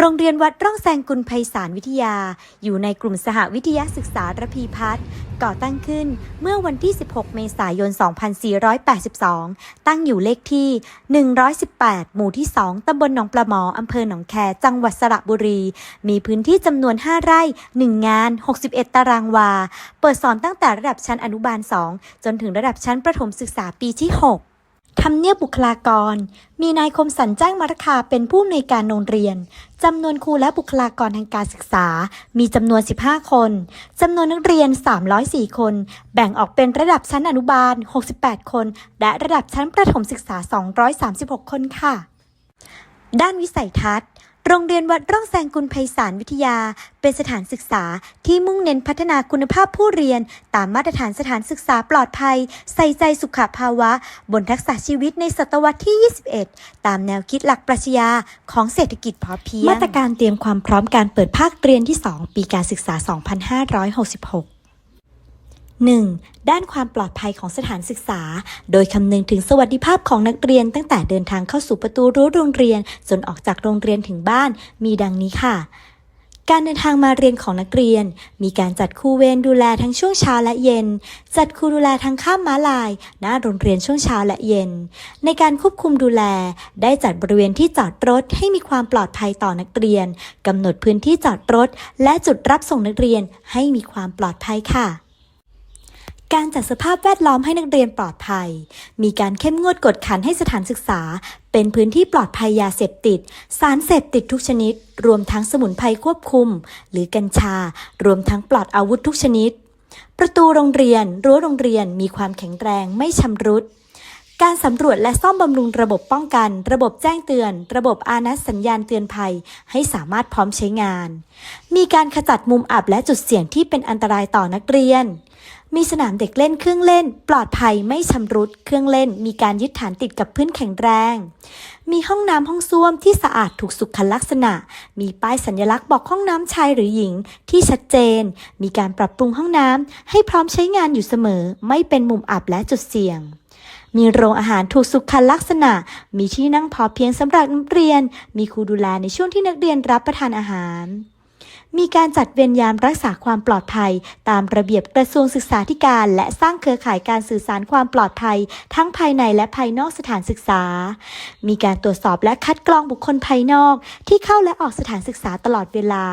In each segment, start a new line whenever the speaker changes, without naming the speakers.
โรงเรียนวัดร่องแซงกุลไพศาลวิทยา อยู่ในกลุ่มสหวิทยาศึกษาระพีพัฒน์ก่อตั้งขึ้นเมื่อวันที่ 16 เมษายน 2482 ตั้งอยู่เลขที่ 118 หมู่ที่ 2 ตำบลหนองปลาหมอ อำเภอหนองแค จังหวัดสระบุรี มีพื้นที่จำนวน 5 ไร่ 1 งาน 61 ตารางวา เปิดสอนตั้งแต่ระดับชั้นอนุบาล 2 จนถึงระดับชั้นประถมศึกษาปีที่ 6 ทำเนียบบุคลากร มีนายคมสันแจ้งมรคาเป็นผู้อำนวยการโรงเรียน จำนวนครูและบุคลากรทางการศึกษา มีจำนวน 15 คน จำนวนนักเรียน 304 คน แบ่งออกเป็นระดับชั้นอนุบาล 68 คน และระดับชั้นประถมศึกษา 236 คนค่ะ ด้านวิสัยทัศน์ โรงเรียนวัดร่องแซงกุลไพศาลวิทยา เป็นสถานศึกษาที่มุ่งเน้นพัฒนาคุณภาพผู้เรียน ตามมาตรฐานสถานศึกษาปลอดภัย ใส่ใจสุขภาวะ บนทักษะชีวิตในศตวรรษที่ 21 ตามแนวคิดหลักปรัชญาของเศรษฐกิจพอเพียง มาตรการเตรียมความพร้อมการเปิดภาคเรียนที่ 2 ปีการศึกษา 2566 1. ด้านความปลอดภัยของสถานศึกษา โดยคำนึงถึงสวัสดิภาพของนักเรียนตั้งแต่เดินทางเข้าสู่ประตูรั้วโรงเรียน จนออกจากโรงเรียนถึงบ้าน มีดังนี้ค่ะการเดินทางมาเรียนของนักเรียน มีการจัดครูเวรดูแลทั้งช่วงเช้าและเย็น จัดครูดูแลทั้งข้ามม้าลาย หน้าโรงเรียนช่วงเช้าและเย็น ในการควบคุมดูแล ได้จัดบริเวณที่จอดรถให้มีความปลอดภัยต่อนักเรียนกำหนดพื้นที่จอดรถ และจุดรับส่งนักเรียนให้มีความปลอดภัยค่ะ การจัดสภาพแวดล้อมให้นักเรียนปลอดภัย มีการเข้มงวดกดขันให้สถานศึกษา เป็นพื้นที่ปลอดภัยยาเสพติด สารเสพติดทุกชนิด รวมทั้งสมุนไพรควบคุม หรือกัญชา รวมทั้งปลอดอาวุธทุกชนิด ประตูโรงเรียน รั้วโรงเรียนมีความแข็งแรงไม่ชำรุด การสำรวจและซ่อมบำรุงระบบป้องกัน ระบบแจ้งเตือน ระบบอานัสสัญญาณเตือนภัย ให้สามารถพร้อมใช้งาน มีการขจัดมุมอับและจุดเสี่ยงที่เป็นอันตรายต่อนักเรียน มีสนามเด็กเล่นเครื่องเล่น ปลอดภัยไม่ชำรุดเครื่องเล่น มีการยึดฐานติดกับพื้นแข็งแรง มีห้องน้ำห้องส้วมที่สะอาดถูกสุขลักษณะ มีป้ายสัญลักษณ์บอกห้องน้ำชายหรือหญิงที่ชัดเจน มีการปรับปรุงห้องน้ำให้พร้อมใช้งานอยู่เสมอ ไม่เป็นมุมอับและจุดเสี่ยงมีโรงอาหารถูกสุขลักษณะ มีที่นั่งพอเพียงสำหรับนักเรียน มีครูดูแลในช่วงที่นักเรียนรับประทานอาหาร มีการจัดเวรยามรักษาความปลอดภัย ตามระเบียบกระทรวงศึกษาธิการ และสร้างเครือข่ายการสื่อสารความปลอดภัย ทั้งภายในและภายนอกสถานศึกษา มีการตรวจสอบและคัดกรองบุคคลภายนอก ที่เข้าและออกสถานศึกษาตลอดเวลา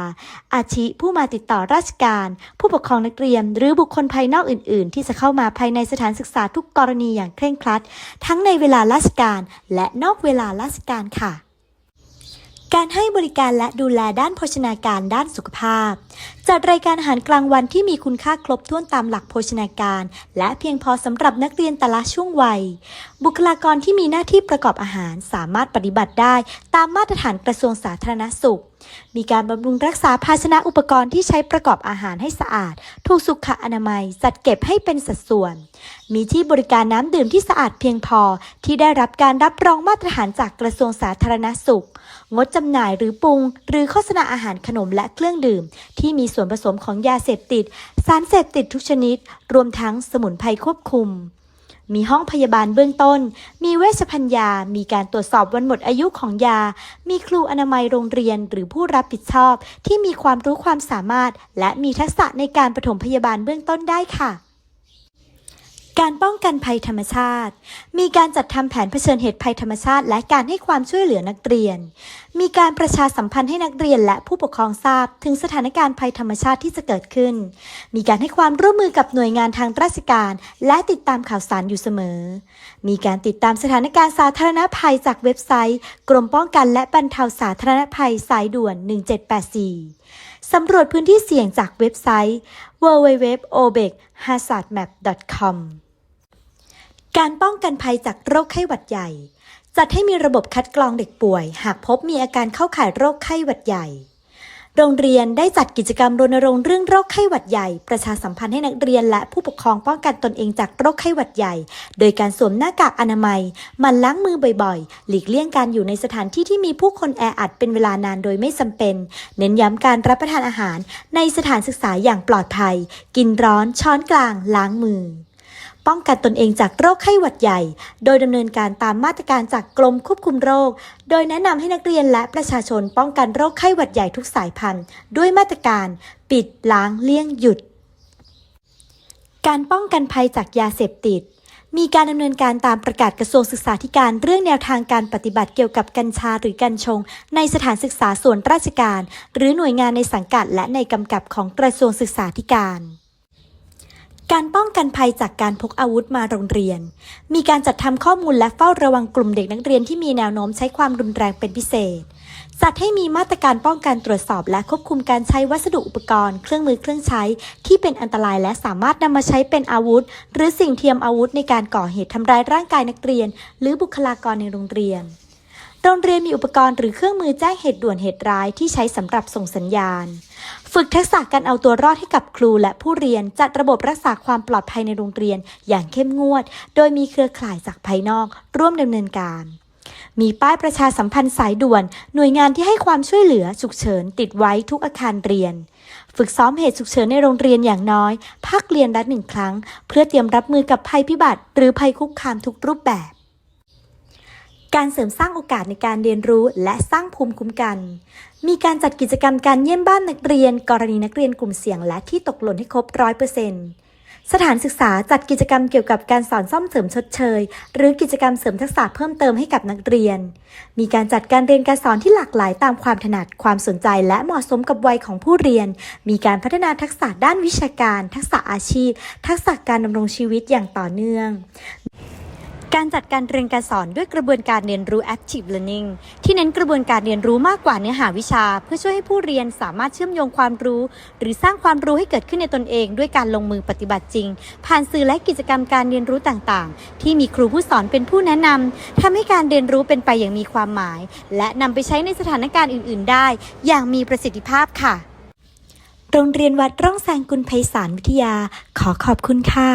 อาทิผู้มาติดต่อราชการ ผู้ปกครองนักเรียน หรือบุคคลภายนอกอื่น ๆ ที่จะเข้ามาภายในสถานศึกษาทุกกรณีอย่างเคร่งครัด ทั้งในเวลาราชการ และนอกเวลาราชการค่ะ การให้บริการและดูแลด้านโภชนาการด้านสุขภาพ จัดรายการอาหารกลางวันที่มีคุณค่าครบถ้วนตามหลักโภชนาการ และเพียงพอสำหรับนักเรียนแต่ละช่วงวัย บุคลากรที่มีหน้าที่ประกอบอาหารสามารถปฏิบัติได้ ตามมาตรฐานกระทรวงสาธารณสุข มีการบำรุงรักษาภาชนะอุปกรณ์ที่ใช้ประกอบอาหารให้สะอาด ถูกสุขอนามัย จัดเก็บให้เป็นสัดส่วน มีที่บริการน้ำดื่มที่สะอาดเพียงพอ ที่ได้รับการรับรองมาตรฐานจากกระทรวงสาธารณสุข งดจำหน่ายหรือปรุง หรือโฆษณาอาหารขนมและเครื่องดื่ม ที่มีส่วนผสมของยาเสพติด สารเสพติดทุกชนิด รวมทั้งสมุนไพรควบคุม มีห้องพยาบาลเบื้องต้น มีเวชภัญญามีการตรวจสอบวันหมดอายุของยา มีครูอนามัยโรงเรียนหรือผู้รับผิดชอบ ที่มีความรู้ความสามารถ และมีทักษะในการปฐมพยาบาลเบื้องต้นได้ค่ะการป้องกันภัยธรรมชาติ มีการจัดทำแผนเผชิญเหตุภัยธรรมชาติ และการให้ความช่วยเหลือนักเรียน มีการประชาสัมพันธ์ให้นักเรียนและผู้ปกครองทราบ ถึงสถานการณ์ภัยธรรมชาติที่จะเกิดขึ้น มีการให้ความร่วมมือกับหน่วยงานทางราชการ และติดตามข่าวสารอยู่เสมอ มีการติดตามสถานการณ์สาธารณภัยจากเว็บไซต์ กรมป้องกันและบรรเทาสาธารณภัยสายด่วน 1784 สำรวจพื้นที่เสี่ยงจากเว็บไซต์ www.obechazardmap.com การป้องกันภัยจากโรคไข้หวัดใหญ่ จัดให้มีระบบคัดกรองเด็กป่วย หากพบมีอาการเข้าข่ายโรคไข้หวัดใหญ่ โรงเรียนได้จัดกิจกรรมรณรงค์เรื่องโรคไข้หวัดใหญ่ ประชาสัมพันธ์ให้นักเรียนและผู้ปกครองป้องกันตนเองจากโรคไข้หวัดใหญ่ โดยการสวมหน้ากากอนามัยมันล้างมือบ่อยๆ หลีกเลี่ยงการอยู่ในสถานที่ที่มีผู้คนแออัดเป็นเวลานานโดยไม่จำเป็น เน้นย้ำการรับประทานอาหาร ในสถานศึกษาอย่างปลอดภัย กินร้อนช้อนกลาง ล้างมือ ป้องกันตนเองจากโรคไข้หวัดใหญ่ โดยดำเนินการตามมาตรการจากกรมควบคุมโรค โดยแนะนำให้นักเรียนและประชาชนป้องกันโรคไข้หวัดใหญ่ทุกสายพันธุ์ ด้วยมาตรการ ปิดล้างเลี่ยงหยุด การป้องกันภัยจากยาเสพติดมีการดำเนินการตามประกาศกระทรวงศึกษาธิการเรื่องแนวทางการปฏิบัติเกี่ยวกับกัญชาหรือกัญชง ในสถานศึกษาส่วนราชการ หรือหน่วยงานในสังกัดและในกำกับของกระทรวงศึกษาธิการ การป้องกันภัยจากการพกอาวุธมาโรงเรียน มีการจัดทำข้อมูลและเฝ้าระวังกลุ่มเด็กนักเรียนที่มีแนวโน้มใช้ความรุนแรงเป็นพิเศษ จัดให้มีมาตรการป้องกันตรวจสอบและควบคุมการใช้วัสดุอุปกรณ์ เครื่องมือเครื่องใช้ ที่เป็นอันตรายและสามารถนำมาใช้เป็นอาวุธ หรือสิ่งเทียมอาวุธในการก่อเหตุทำร้ายร่างกายนักเรียน หรือบุคลากรในโรงเรียน โรงเรียนมีอุปกรณ์หรือเครื่องมือแจ้งเหตุด่วนเหตุร้ายที่ใช้สำหรับส่งสัญญาณ ฝึกทักษะการเอาตัวรอดให้กับครูและผู้เรียนจัดระบบรักษาความปลอดภัยในโรงเรียนอย่างเข้มงวด โดยมีเครือข่ายจากภายนอกร่วมดำเนินการมีป้ายประชาสัมพันธ์สายด่วน หน่วยงานที่ให้ความช่วยเหลือฉุกเฉิน ติดไว้ทุกอาคารเรียน ฝึกซ้อมเหตุฉุกเฉินในโรงเรียนอย่างน้อย ภาคเรียนละหนึ่งครั้ง เพื่อเตรียมรับมือกับภัยพิบัติ หรือภัยคุกคามทุกรูปแบบ การเสริมสร้างโอกาสในการเรียนรู้และสร้างภูมิคุ้มกัน มีการจัดกิจกรรมการเยี่ยมบ้านนักเรียน กรณีนักเรียนกลุ่มเสี่ยงและที่ตกหล่นให้ครบร้อยเปอร์เซ็นต์สถานศึกษาจัดกิจกรรมเกี่ยวกับการสอนซ่อมเสริมชดเชย หรือกิจกรรมเสริมทักษะเพิ่มเติมให้กับนักเรียน มีการจัดการเรียนการสอนที่หลากหลายตามความถนัดความสนใจ และเหมาะสมกับวัยของผู้เรียน มีการพัฒนาทักษะด้านวิชาการ ทักษะอาชีพ ทักษะการดำรงชีวิตอย่างต่อเนื่อง การจัดการเรียนการสอนด้วยกระบวนการเรียนรู้ active learning ที่เน้นกระบวนการเรียนรู้มากกว่าเนื้อหาวิชา เพื่อช่วยให้ผู้เรียนสามารถเชื่อมโยงความรู้ หรือสร้างความรู้ให้เกิดขึ้นในตนเอง ด้วยการลงมือปฏิบัติจริง ผ่านสื่อและกิจกรรมการเรียนรู้ต่างๆ ที่มีครูผู้สอนเป็นผู้แนะนำทำให้การเรียนรู้เป็นไปอย่างมีความหมาย และนำไปใช้ในสถานการณ์อื่น ๆ ได้ อย่างมีประสิทธิภาพค่ะ โรงเรียนวัดร่องแซงกุลไพศาลวิทยา ขอขอบคุณค่ะ